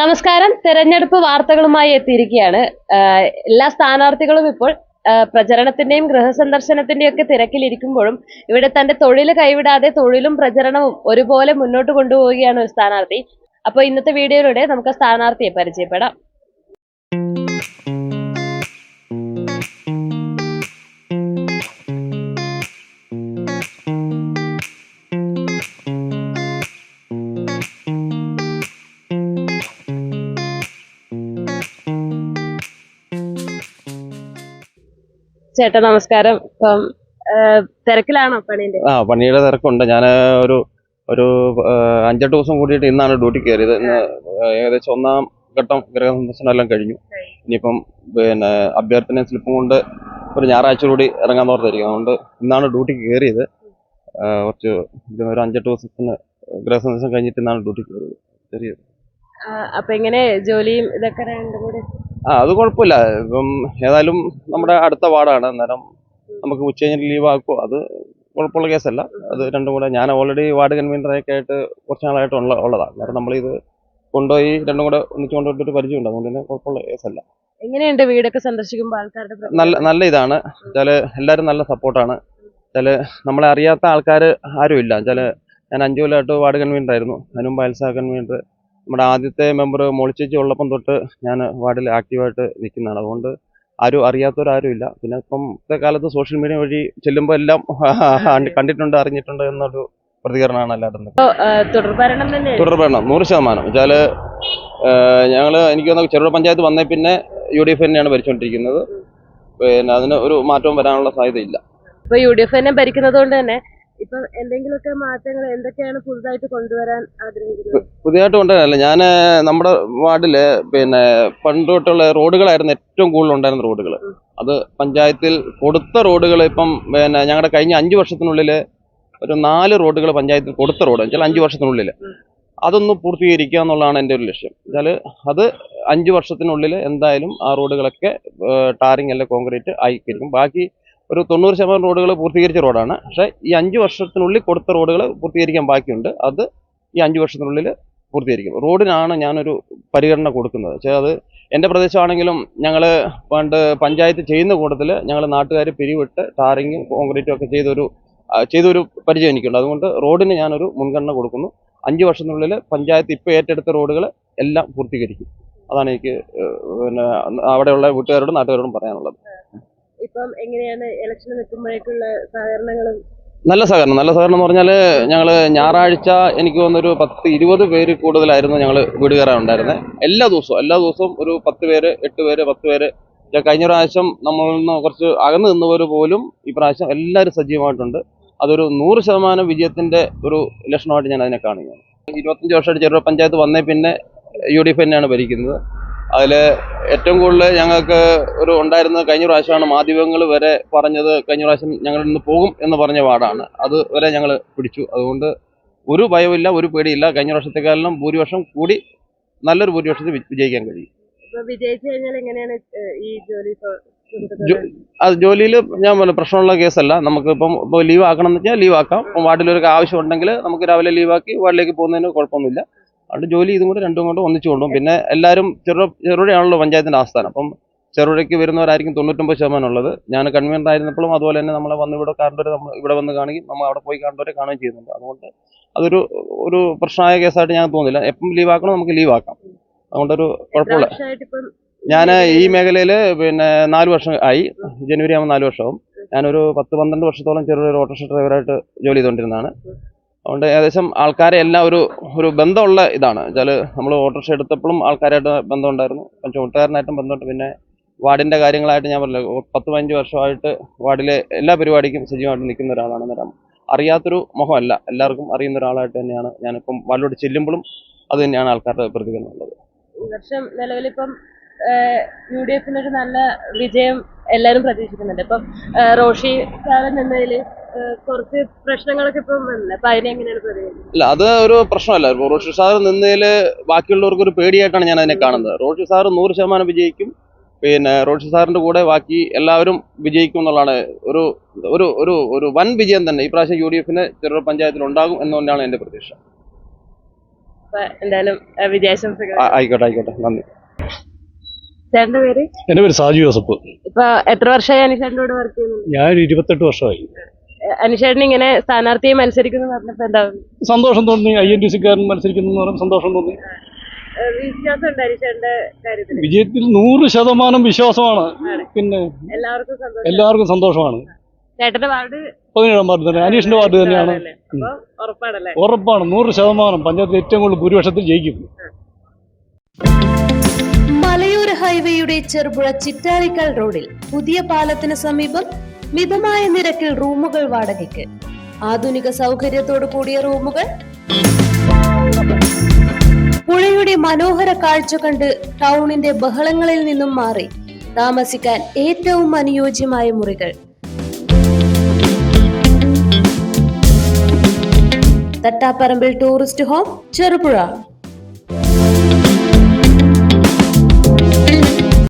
നമസ്കാരം. തെരഞ്ഞെടുപ്പ് വാർത്തകളുമായി എത്തിയിരിക്കുകയാണ്. എല്ലാ സ്ഥാനാർത്ഥികളും ഇപ്പോൾ പ്രചരണത്തിന്റെയും ഗൃഹസന്ദർശനത്തിന്റെയും ഒക്കെ തിരക്കിലിരിക്കുമ്പോഴും ഇവിടെ തന്റെ തൊഴിൽ കൈവിടാതെ തൊഴിലും പ്രചരണവും ഒരുപോലെ മുന്നോട്ട് കൊണ്ടുപോവുകയാണ് ഒരു സ്ഥാനാർത്ഥി. അപ്പോൾ ഇന്നത്തെ വീഡിയോയിലൂടെ നമുക്ക് സ്ഥാനാർത്ഥിയെ പരിചയപ്പെടാം. ചേട്ടാ നമസ്കാരം. ഇപ്പം തിരക്കിലാണോ പണിന്റെ? ആ പണിയുടെ തിരക്കുണ്ട്. ഞാൻ ഒരു ഒരു അഞ്ചെട്ട് ദിവസം കൂടിയിട്ട് ഇന്നാണ് ഡ്യൂട്ടി കയറിയത്. ഇന്ന് ഏകദേശം ഒന്നാം ഘട്ടം ഗൃഹസന്ദർശനം എല്ലാം കഴിഞ്ഞു. ഇനിയിപ്പം പിന്നെ അഭ്യർത്ഥന സ്ലിപ്പും കൊണ്ട് ഒരു ഞായറാഴ്ച കൂടി ഇറങ്ങാൻ ഓർത്തിരിക്കും അതുകൊണ്ട് ഇന്നാണ് ഡ്യൂട്ടിക്ക് കയറിയത്. കുറച്ച് ഒരു അഞ്ചെട്ട് ദിവസത്തിന് ഗൃഹസന്ദർശനം കഴിഞ്ഞിട്ട് ഇന്നാണ് ഡ്യൂട്ടി കയറിയത്. ചെറിയ ആഹ് അപ്പൊ എങ്ങനെ ജോലിയും ഇതൊക്കെ രണ്ടും കൂടി? ആ അത് കുഴപ്പമില്ല. ഇപ്പം ഏതായാലും നമ്മുടെ അടുത്ത വാർഡാണ്. അന്നേരം നമുക്ക് ഉച്ച കഴിഞ്ഞിട്ട് ലീവ് ആക്കുമോ അത് കുഴപ്പമുള്ള കേസല്ല. അത് രണ്ടും കൂടെ ഞാൻ ഓൾറെഡി വാർഡ് കൺവീനറൊക്കെ ആയിട്ട് കുറച്ച് നാളായിട്ട് ഉള്ള ഉള്ളതാണ് അന്നേരം നമ്മളിത് കൊണ്ടുപോയി രണ്ടും കൂടെ ഒന്നിച്ച് കൊണ്ടുപോയിട്ട് പരിചയമുണ്ട് അതുകൊണ്ട് തന്നെ കുഴപ്പമുള്ള കേസല്ല. എങ്ങനെയുണ്ട് വീടൊക്കെ സന്ദർശിക്കുമ്പോൾ ആൾക്കാരുടെ നല്ല നല്ല ഇതാണ്. ചില എല്ലാവരും നല്ല സപ്പോർട്ടാണ്. ചില നമ്മളെ അറിയാത്ത ആൾക്കാർ ആരും ഇല്ല വെച്ചാൽ ഞാൻ അഞ്ചു കൊല്ലമായിട്ട് വാർഡ് കൺവീനർ ആയിരുന്നു. അതിന് മുമ്പ് അയൽസ കൺവീനർ നമ്മുടെ ആദ്യത്തെ മെമ്പർ മോളിച്ചേച്ചി ഉള്ളപ്പം തൊട്ട് ഞാൻ വാർഡിൽ ആക്റ്റീവായിട്ട് നിൽക്കുന്നതാണ്. അതുകൊണ്ട് ആരും അറിയാത്തവരാരും ഇല്ല. പിന്നെ ഇപ്പം ഇന്നത്തെ കാലത്ത് സോഷ്യൽ മീഡിയ വഴി ചെല്ലുമ്പോൾ എല്ലാം കണ്ടിട്ടുണ്ട് അറിഞ്ഞിട്ടുണ്ട് എന്നൊരു പ്രതികരണമാണ് എല്ലാവരും തുടർഭരണം നൂറ് ശതമാനം. വെച്ചാൽ ഞങ്ങൾ എനിക്ക് തോന്നുന്നു ചെറുപുഴ പഞ്ചായത്ത് വന്നേ പിന്നെ യു ഡി എഫ് തന്നെയാണ് ഭരിച്ചുകൊണ്ടിരിക്കുന്നത് പിന്നെ അതിന് ഒരു മാറ്റവും വരാനുള്ള സാധ്യതയില്ല. ഇപ്പൊ യു ഡി എഫ് തന്നെ ഭരിക്കുന്നത് കൊണ്ട് തന്നെ ഇപ്പൊ എന്തെങ്കിലുമൊക്കെ മാറ്റങ്ങൾ എന്തൊക്കെയാണ് പുതുതായിട്ട് കൊണ്ടുവരാൻ ആഗ്രഹിക്കുന്നത്? പുതിയതായിട്ട് കൊണ്ടുവരാനല്ല. ഞാൻ നമ്മുടെ വാർഡിൽ പിന്നെ പണ്ട് തൊട്ടുള്ള റോഡുകളായിരുന്നു ഏറ്റവും കൂടുതൽ ഉണ്ടായിരുന്ന റോഡുകൾ അത് പഞ്ചായത്തിൽ കൊടുത്ത റോഡുകൾ ഇപ്പം പിന്നെ ഞങ്ങളുടെ കഴിഞ്ഞ അഞ്ച് വർഷത്തിനുള്ളിൽ ഒരു നാല് റോഡുകൾ പഞ്ചായത്തിൽ കൊടുത്ത റോഡ്. വെച്ചാൽ അഞ്ച് വർഷത്തിനുള്ളിൽ അതൊന്ന് പൂർത്തീകരിക്കുക എന്നുള്ളതാണ് എന്റെ ഒരു ലക്ഷ്യം. വെച്ചാൽ അത് അഞ്ച് വർഷത്തിനുള്ളിൽ എന്തായാലും ആ റോഡുകളൊക്കെ ടാറിങ് അല്ല കോൺക്രീറ്റ് ആയിക്കരിക്കും ബാക്കി ഒരു തൊണ്ണൂറ് ശതമാനം റോഡുകൾ പൂർത്തീകരിച്ച റോഡാണ്. പക്ഷേ ഈ അഞ്ച് വർഷത്തിനുള്ളിൽ കൊടുത്ത റോഡുകൾ പൂർത്തീകരിക്കാൻ ബാക്കിയുണ്ട്. അത് ഈ അഞ്ച് വർഷത്തിനുള്ളിൽ പൂർത്തീകരിക്കും. റോഡിനാണ് ഞാനൊരു പരിഗണന കൊടുക്കുന്നത്. പക്ഷേ അത് എന്റെ പ്രദേശമാണെങ്കിലും ഞങ്ങൾ പണ്ട് പഞ്ചായത്ത് ചെയ്യുന്ന കൂട്ടത്തിൽ ഞങ്ങൾ നാട്ടുകാർ പിരിവിട്ട് ടാറിങ്ങും കോൺക്രീറ്റും ഒക്കെ ചെയ്തൊരു ചെയ്തൊരു പരിചയം എനിക്കുണ്ട്. അതുകൊണ്ട് റോഡിന് ഞാനൊരു മുൻഗണന കൊടുക്കുന്നു. അഞ്ച് വർഷത്തിനുള്ളിൽ പഞ്ചായത്ത് ഇപ്പോൾ ഏറ്റെടുത്ത റോഡുകൾ എല്ലാം പൂർത്തീകരിക്കും. അതാണ് എനിക്ക് പിന്നെ അവിടെയുള്ള വീട്ടുകാരോടും നാട്ടുകാരോടും പറയാനുള്ളത്. ഇപ്പം എങ്ങനെയാണ് ഇലക്ഷന് നിൽക്കുമ്പോഴേക്കുള്ള സഹകരണങ്ങളും? നല്ല സഹകരണം. നല്ല സഹകരണം എന്ന് പറഞ്ഞാൽ ഞങ്ങൾ ഞായറാഴ്ച എനിക്ക് തോന്നുന്നൊരു പത്ത് ഇരുപത് പേര് കൂടുതലായിരുന്നു ഞങ്ങൾ വീട് കയറാൻ ഉണ്ടായിരുന്നത് എല്ലാ ദിവസവും എല്ലാ ദിവസവും ഒരു പത്ത് പേര് എട്ട് പേര് പത്ത് പേര്. കഴിഞ്ഞ പ്രാവശ്യം നമ്മളിൽ നിന്ന് കുറച്ച് അകന്നു നിന്നവർ പോലും ഈ പ്രാവശ്യം എല്ലാവരും സജീവമായിട്ടുണ്ട്. അതൊരു നൂറ് ശതമാനം വിജയത്തിന്റെ ഒരു ലക്ഷണമായിട്ട് ഞാൻ അതിനെ കാണുകയാണ്. ഇരുപത്തഞ്ച് വർഷമായിട്ട് ചെറുപുഴ പഞ്ചായത്ത് വന്നേ പിന്നെ യു ഡി എഫ് തന്നെയാണ് ഭരിക്കുന്നത്. അതിൽ ഏറ്റവും കൂടുതൽ ഞങ്ങൾക്ക് ഒരു ഉണ്ടായിരുന്നത് കഴിഞ്ഞ പ്രാവശ്യമാണ് മാധ്യമങ്ങൾ വരെ പറഞ്ഞത് കഴിഞ്ഞ പ്രാവശ്യം ഞങ്ങൾ ഇന്ന് പോകും എന്ന് പറഞ്ഞ വാർഡാണ് അത് വരെ ഞങ്ങൾ പിടിച്ചു. അതുകൊണ്ട് ഒരു ഭയമില്ല ഒരു പേടിയില്ല. കഴിഞ്ഞ വർഷത്തെക്കാളും ഭൂരിപക്ഷം കൂടി നല്ലൊരു ഭൂരിപക്ഷത്തിൽ വിജയിക്കാൻ കഴിയും. അത് ജോലിയിൽ ഞാൻ പറഞ്ഞു പ്രശ്നമുള്ള കേസല്ല. നമുക്ക് ഇപ്പം ഇപ്പോൾ ലീവ് ആക്കണം എന്ന് വെച്ചാൽ ലീവ് ആക്കാം വാർഡിലൊരു ആവശ്യം ഉണ്ടെങ്കിൽ നമുക്ക് രാവിലെ ലീവാക്കി വാർഡിലേക്ക് പോകുന്നതിന് കുഴപ്പമൊന്നുമില്ല. അതുകൊണ്ട് ജോലി ഇതും കൂടെ രണ്ടും കൊണ്ട് ഒന്നിച്ചു കൊണ്ടും പിന്നെ എല്ലാവരും ചെറു ചെറുപുഴയാണല്ലോ പഞ്ചായത്തിന്റെ ആസ്ഥാനം. അപ്പം ചെറുപുഴയ്ക്ക് വരുന്നവരായിരിക്കും തൊണ്ണൂറ്റൊമ്പത് ശതമാനം ഉള്ളത്. ഞാൻ കൺവീനർ ആയിരുന്നപ്പോഴും അതുപോലെ തന്നെ നമ്മളെ വന്ന് ഇവിടെ കാണേണ്ടവർ നമ്മൾ ഇവിടെ വന്ന് കാണുകയും നമ്മൾ അവിടെ പോയി കാണേണ്ടവരെ കാണുകയും ചെയ്യുന്നുണ്ട്. അതുകൊണ്ട് അതൊരു ഒരു പ്രശ്നമായ കേസായിട്ട് ഞാൻ തോന്നുന്നില്ല. എപ്പം ലീവ് ആക്കണം നമുക്ക് ലീവ് ആക്കാം. അതുകൊണ്ടൊരു കുഴപ്പമില്ല. ഞാൻ ഈ മേഖലയിൽ പിന്നെ നാല് വർഷം ആയി. ജനുവരി ആകുമ്പോൾ നാല് വർഷമാവും. ഞാനൊരു പത്ത് പന്ത്രണ്ട് വർഷത്തോളം ചെറിയൊരു ഓട്ടോറിക്ഷ ഡ്രൈവറായിട്ട് ജോലി ചെയ്തുകൊണ്ടിരുന്നതാണ്. അതുകൊണ്ട് ഏകദേശം ആൾക്കാരെ എല്ലാം ഒരു ഒരു ബന്ധമുള്ള ഇതാണ്. വെച്ചാൽ നമ്മൾ ഓട്ടോറിക്ഷ എടുത്തപ്പോഴും ആൾക്കാരായിട്ട് ബന്ധമുണ്ടായിരുന്നു. പക്ഷേ ബന്ധമുണ്ട്. പിന്നെ വാർഡിന്റെ കാര്യങ്ങളായിട്ട് ഞാൻ പറഞ്ഞില്ല പത്ത് പതിനഞ്ച് വർഷമായിട്ട് വാർഡിലെ എല്ലാ പരിപാടിക്കും സജീവമായിട്ട് നിൽക്കുന്ന ഒരാളാണ് അന്നേരം അറിയാത്തൊരു മുഖമല്ല. എല്ലാവർക്കും അറിയുന്ന ഒരാളായിട്ട് തന്നെയാണ് ഞാനിപ്പം വാർഡിലോട്ട് ചെല്ലുമ്പോഴും അത് തന്നെയാണ് ആൾക്കാരുടെ പ്രതികരണം ഉള്ളത്. ഈ വർഷം നിലവിലിപ്പം യു ഡി എഫിനൊരു നല്ല വിജയം എല്ലാവരും പ്രതീക്ഷിക്കുന്നുണ്ട്. ഇപ്പം റോഷി സാറ് നിന്നതിൽ കുറച്ച് പ്രശ്നങ്ങളൊക്കെ ഇപ്പം അപ്പൊ പ്രതികരിക്കുന്നത് ഇല്ല അത് ഒരു പ്രശ്നമല്ല. ഇപ്പോൾ റോഷി സാർ നിന്നതിൽ ബാക്കിയുള്ളവർക്ക് ഒരു പേടിയായിട്ടാണ് ഞാൻ അതിനെ കാണുന്നത്. റോഷി സാർ നൂറ് ശതമാനം വിജയിക്കും. പിന്നെ റോഷി സാറിന്റെ കൂടെ ബാക്കി എല്ലാവരും വിജയിക്കും എന്നുള്ളതാണ്. ഒരു ഒരു ഒരു ഒരു വൻ വിജയം തന്നെ ഈ പ്രാവശ്യം യു ഡി എഫിന് ചെറുപുഴ പഞ്ചായത്തിൽ ഉണ്ടാകും എന്നുകൊണ്ടാണ് എന്റെ പ്രതീക്ഷ. അപ്പൊ എന്തായാലും ആ, വിജയാശംസകൾ. ആ- ആയിക്കോട്ടെ ആയിക്കോട്ടെ. നന്ദി. ചേട്ടന്റെ പേര്? സാജു ജോസഫ്. ഇപ്പൊ എത്ര വർഷമായി അനിഷേട്ടന്റെ കൂടെ വർക്ക് ചെയ്യുന്നുണ്ട്? ഞാൻ ഇരുപത്തെട്ട് വർഷമായി. അനിഷേട്ടൻ ഇങ്ങനെ സ്ഥാനാർത്ഥിയെ മത്സരിക്കുന്നു പറഞ്ഞപ്പോ എന്താ? സന്തോഷം തോന്നി ഐ എൻ ടി സിക്കാരൻ മത്സരിക്കുന്നു സന്തോഷം തോന്നി. കാര്യത്തിൽ വിജയത്തിൽ നൂറ് ശതമാനം വിശ്വാസമാണ്. പിന്നെ എല്ലാവർക്കും സന്തോഷം. എല്ലാവർക്കും സന്തോഷമാണ്. ചേട്ടന്റെ വാർഡ്? പതിനേഴാം വാർഡ് തന്നെ അനീഷിന്റെ വാർഡ് തന്നെയാണ്? ഉറപ്പാണല്ലേ? ഉറപ്പാണ് നൂറ് ശതമാനം. പഞ്ചായത്തിൽ ഏറ്റവും കൂടുതൽ ഭൂരിപക്ഷത്തിൽ ജയിക്കും. മലയോര ഹൈവേയുടെ ചെറുപുഴ ചിറ്റാരിക്കൽ റോഡിൽ പുതിയ പാലത്തിന് സമീപം മിതമായ നിരക്കിൽ റൂമുകൾ വാടകയ്ക്ക്. ആധുനിക സൗകര്യത്തോട് കൂടിയ റൂമുകൾ. പുഴയുടെ മനോഹര കാഴ്ച കണ്ട് ടൗണിന്റെ ബഹളങ്ങളിൽ നിന്നും മാറി താമസിക്കാൻ ഏറ്റവും അനുയോജ്യമായ മുറികൾ. Thattaparambil tourist home Cherupuzha.